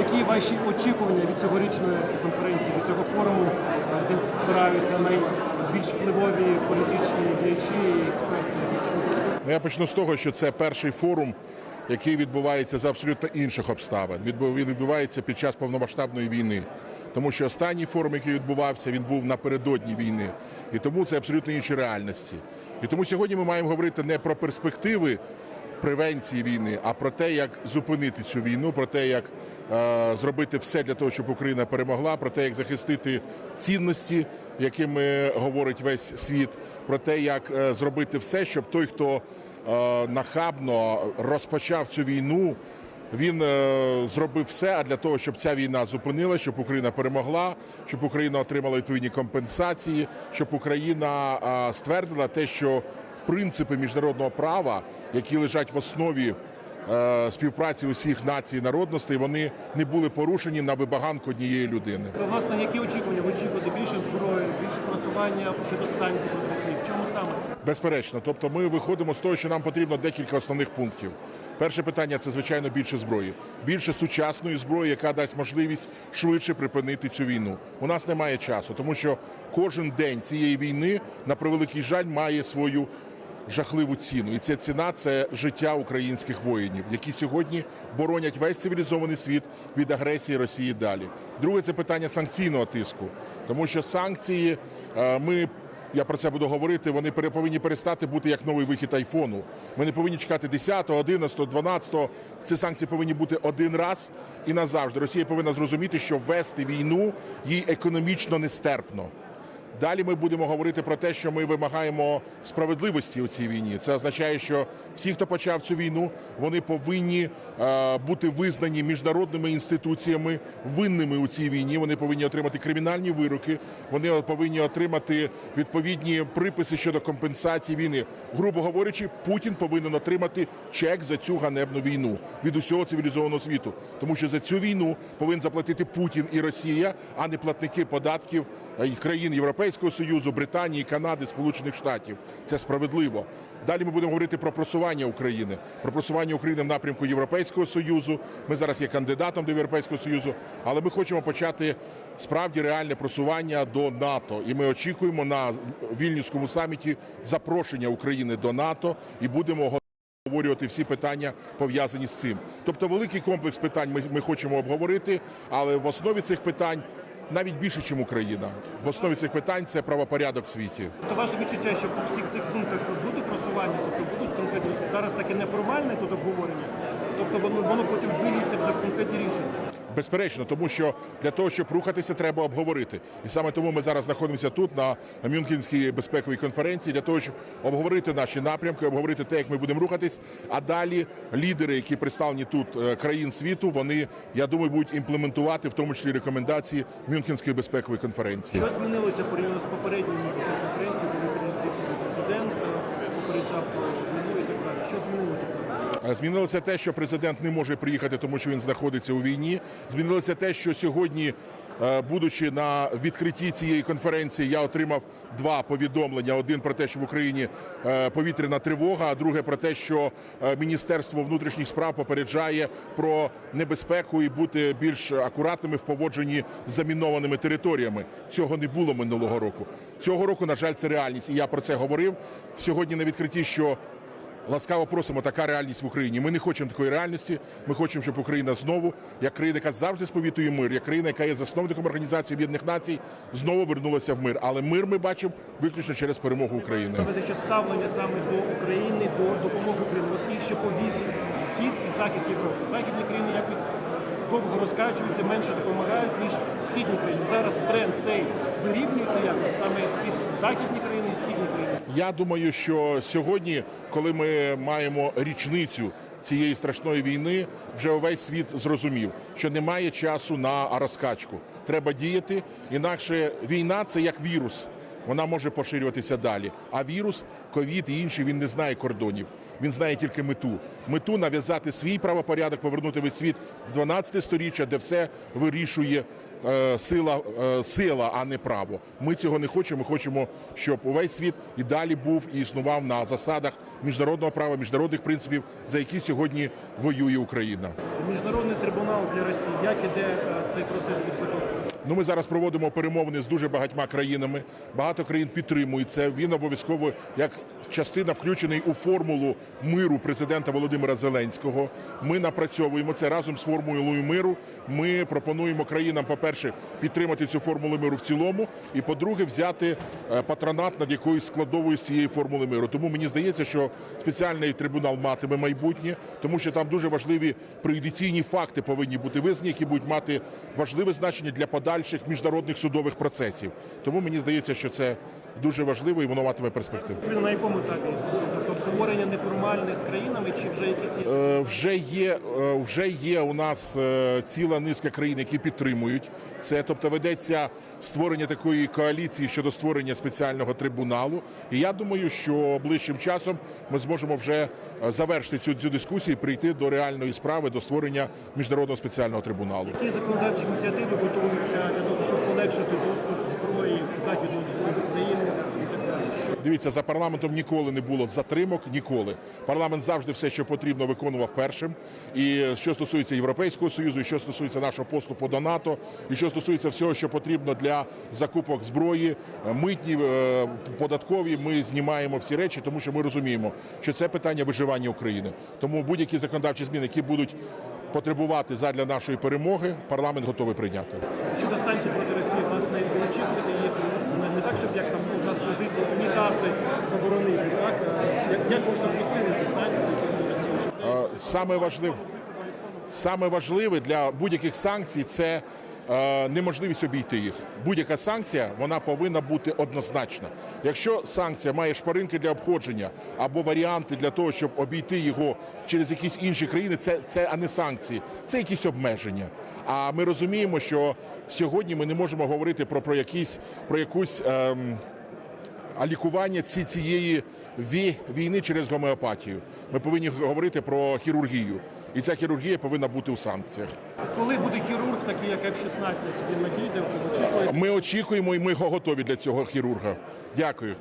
Які ваші очікування від цьогорічної конференції, від цього форуму, е, де збираються найбільш впливові політичні діячі і експерти? Ну, я почну з того, що це перший форум, який відбувається за абсолютно інших обставин. Він відбувається під час повномасштабної війни. Тому що останній форум, який відбувався, він був напередодні війни. І тому це абсолютно інші реальності. І тому сьогодні ми маємо говорити не про перспективи превенції війни, а про те, як зупинити цю війну, про те, як е, зробити все для того, щоб Україна перемогла, про те, як захистити цінності, якими говорить весь світ, про те, як е, зробити все, щоб той, хто е, нахабно розпочав цю війну. Він зробив все а для того, щоб ця війна зупинила, щоб Україна перемогла, щоб Україна отримала відповідні компенсації, щоб Україна ствердила те, що принципи міжнародного права, які лежать в основі е, співпраці усіх націй і народностей, вони не були порушені на вибаганку однієї людини. Власне, які очікування? Ви очікуєте більше зброї, більше просування щодо санкцій проти Росії? В чому саме? Безперечно, тобто ми виходимо з того, що нам потрібно декілька основних пунктів. Перше питання це звичайно більше зброї, більше сучасної зброї, яка дасть можливість швидше припинити цю війну. У нас немає часу, тому що кожен день цієї війни, на превеликий жаль, має свою жахливу ціну. І ця ціна це життя українських воїнів, які сьогодні боронять весь цивілізований світ від агресії Росії далі. Друге це питання санкційного тиску, тому що санкції е, ми. Я про це буду говорити. Вони повинні перестати бути як новий вихід айфону. Ми не повинні чекати 10, 11, 12. Ці санкції повинні бути один раз і назавжди. Росія повинна зрозуміти, що вести війну їй економічно нестерпно. Далі ми будемо говорити про те, що ми вимагаємо справедливості у цій війні. Це означає, що всі, хто почав цю війну, вони повинні е, бути визнані міжнародними інституціями винними у цій війні. Вони повинні отримати кримінальні вироки. Вони повинні отримати відповідні приписи щодо компенсації війни. Грубо говорячи, Путін повинен отримати чек за цю ганебну війну від усього цивілізованого світу, тому що за цю війну повинен заплатити Путін і Росія, а не платники податків е, країн Європейського союзу, Британії, Канади, Сполучених Штатів. Це справедливо. Далі ми будемо говорити про просування України, про просування України в напрямку Європейського союзу. Ми зараз є кандидатом до Європейського союзу, але ми хочемо почати справді реальне просування до НАТО. І ми очікуємо на вільнюському саміті запрошення України до НАТО і будемо обговорювати всі питання пов'язані з цим. Тобто, великий комплекс питань ми, ми хочемо обговорити, але в основі цих питань навіть більше, ніж Україна. В основі цих питань це правопорядок в світі. То ваше відчуття, що по всіх цих пунктах буде просування, тобто будуть конкретні зараз таке неформальне тут обговорення, тобто воно воно потім виліться вже в конкретні рішення. Безперечно, тому що для того, щоб рухатися, треба обговорити. І саме тому ми зараз знаходимося тут на Мюнхенській безпековій конференції для того, щоб обговорити наші напрямки, обговорити те, як ми будемо рухатись. А далі лідери, які представлені тут е, країн світу, вони я думаю, будуть імплементувати в тому числі рекомендації Мюнхенської безпекової конференції. Що змінилося порівняно з попередньою конференцією, коли приїздив сюди президент, е, попереджав Що змінилося зараз? Змінилося те, що президент не може приїхати, тому що він знаходиться у війні. Змінилося те, що сьогодні, е, будучи на відкритті цієї конференції, я отримав два повідомлення: один про те, що в Україні е, повітряна тривога, а друге про те, що е, Міністерство внутрішніх справ попереджає про небезпеку і бути більш акуратними в поводженні з замінованими територіями. Цього не було минулого року. Цього року, на жаль, це реальність. І я про це говорив сьогодні на відкритті, що Ласкаво просимо, така реальність в Україні. Ми не хочемо такої реальності. Ми хочемо, щоб Україна знову, як країна, яка завжди сповітує мир, як країна, яка є засновником організації Об'єднаних Націй, знову вернулася в мир. Але мир ми бачимо виключно через перемогу України. Ще ставлення саме до України, до допомоги Україні. І ще по схід і захід Європи. Західні країни якось довго розкачуються, менше допомагають, ніж східні країни. Зараз тренд цей вирівнюється якось саме схід західні країни і східні країни. Я думаю, що сьогодні, коли ми маємо річницю цієї страшної війни, вже увесь світ зрозумів, що немає часу на розкачку. Треба діяти, інакше війна це як вірус. Вона може поширюватися далі. А вірус, ковід і інші він не знає кордонів. Він знає тільки мету. Мету нав'язати свій правопорядок, повернути весь світ в 12 сторіччя, де все вирішує е, сила, е, сила, а не право. Ми цього не хочемо. Ми хочемо, щоб увесь світ і далі був і існував на засадах міжнародного права, міжнародних принципів, за які сьогодні воює Україна. Міжнародний трибунал для Росії. Як іде е, цей процес підготовки? Ну, ми зараз проводимо перемовини з дуже багатьма країнами. Багато країн підтримують це. Він обов'язково як частина включений у формулу миру президента Володимира Зеленського. Ми напрацьовуємо це разом з формулою миру. Ми пропонуємо країнам, по-перше, підтримати цю формулу миру в цілому, і по-друге, взяти е, патронат над якоюсь складовою з цієї формули миру. Тому мені здається, що спеціальний трибунал матиме майбутнє, тому що там дуже важливі преюдиційні факти повинні бути визнані, які будуть мати важливе значення для подальших міжнародних судових процесів. Тому мені здається, що це дуже важливо і воно матиме перспективу. На якому етапі? Обговорення неформальне з країнами чи вже якісь? Е, Вже є, е, вже є у нас е, ціла низка країн, які підтримують це. Тобто ведеться створення такої коаліції щодо створення спеціального трибуналу. І я думаю, що ближчим часом ми зможемо вже е, завершити цю, цю дискусію, і прийти до реальної справи, до створення міжнародного спеціального трибуналу. Які законодавчі ініціативи готуються для того, щоб полегшити доступ зброї, західної зброї в Україну і так далі? Що Дивіться, за парламентом ніколи не було затримок, ніколи. Парламент завжди все, що потрібно, виконував першим. І що стосується Європейського союзу, і що стосується нашого поступу до НАТО, і що стосується всього, що потрібно для закупок зброї, митні, е, податкові, ми знімаємо всі речі, тому що ми розуміємо, що це питання виживання України. Тому будь-які законодавчі зміни, які будуть потребувати задля нашої перемоги, парламент готовий прийняти. щодо санкцій проти Росії, власне, ви очікуєте їх не, так, щоб як там у нас позиція унітази заборонити, так? Як, як можна посилити санкції Саме важливе, саме важливе для будь-яких санкцій це е, неможливість обійти їх. Будь-яка санкція вона повинна бути однозначна. Якщо санкція має шпаринки для обходження або варіанти для того, щоб обійти його через якісь інші країни, це, це а не санкції, це якісь обмеження. А ми розуміємо, що сьогодні ми не можемо говорити про, про якісь про якусь. Ем, а лікування ці, цієї війни через гомеопатію. Ми повинні говорити про хірургію. І ця хірургія повинна бути у санкціях. Коли буде хірург, такий як F-16, він надійде, ви очікуєте? Ми очікуємо і ми готові для цього хірурга. Дякую.